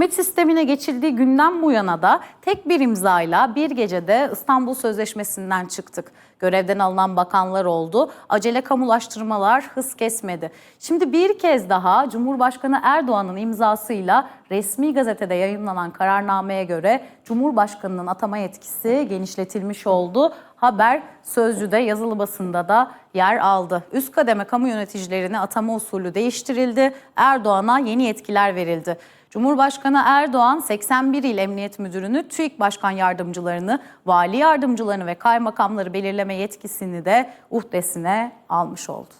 Hükümet sistemine geçildiği günden bu yana da tek bir imzayla bir gecede İstanbul Sözleşmesi'nden çıktık. Görevden alınan bakanlar oldu. Acele kamulaştırmalar hız kesmedi. Şimdi bir kez daha Cumhurbaşkanı Erdoğan'ın imzasıyla resmi gazetede yayınlanan kararnameye göre Cumhurbaşkanı'nın atama yetkisi genişletilmiş oldu. Haber Sözcü'de yazılı basında da yer aldı. Üst kademe kamu yöneticilerine atama usulü değiştirildi. Erdoğan'a yeni yetkiler verildi. Cumhurbaşkanı Erdoğan 81 il emniyet müdürünü, TÜİK başkan yardımcılarını, vali yardımcılarını ve kaymakamları belirleme yetkisini de uhdesine almış oldu.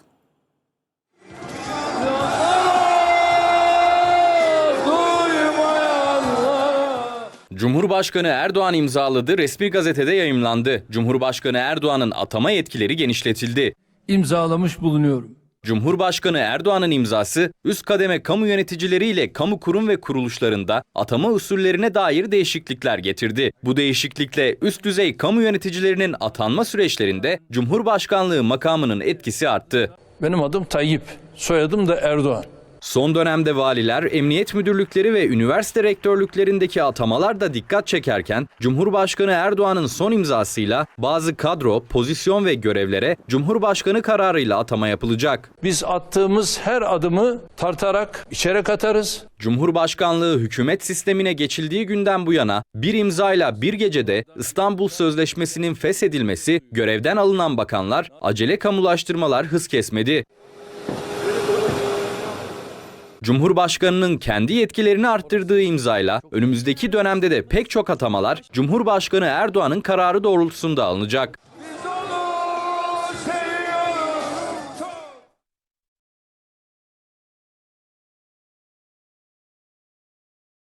Cumhurbaşkanı Erdoğan imzaladı, resmi gazetede yayımlandı. Cumhurbaşkanı Erdoğan'ın atama yetkileri genişletildi. imzalamış bulunuyorum. Cumhurbaşkanı Erdoğan'ın imzası üst kademe kamu yöneticileriyle kamu kurum ve kuruluşlarında atama usullerine dair değişiklikler getirdi. Bu değişiklikle üst düzey kamu yöneticilerinin atanma süreçlerinde Cumhurbaşkanlığı makamının etkisi arttı. Benim adım Tayyip, soyadım da Erdoğan. Son dönemde valiler, emniyet müdürlükleri ve üniversite rektörlüklerindeki atamalar da dikkat çekerken Cumhurbaşkanı Erdoğan'ın son imzasıyla bazı kadro, pozisyon ve görevlere Cumhurbaşkanı kararıyla atama yapılacak. Biz attığımız her adımı tartarak içeri katarız. Cumhurbaşkanlığı hükümet sistemine geçildiği günden bu yana bir imzayla bir gecede İstanbul Sözleşmesi'nin feshedilmesi, görevden alınan bakanlar, acele kamulaştırmalar hız kesmedi. Cumhurbaşkanının kendi yetkilerini arttırdığı imzayla önümüzdeki dönemde de pek çok atamalar Cumhurbaşkanı Erdoğan'ın kararı doğrultusunda alınacak.